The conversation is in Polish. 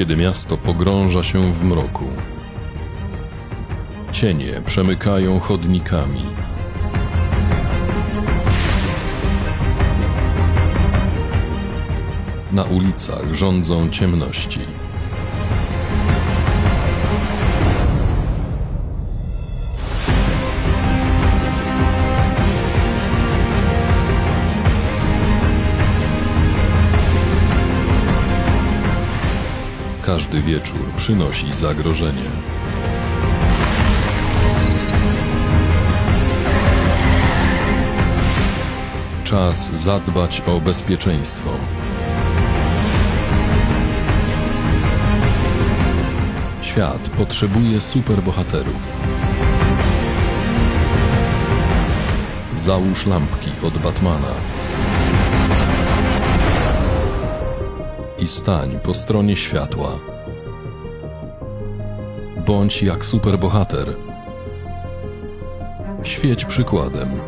kiedy miasto pogrąża się w mroku. Cienie przemykają chodnikami. Na ulicach rządzą ciemności. Każdy wieczór przynosi zagrożenie. Czas zadbać o bezpieczeństwo. Świat potrzebuje superbohaterów. Załóż lampki od Batmana. I stań po stronie światła. Bądź jak superbohater. Świeć przykładem.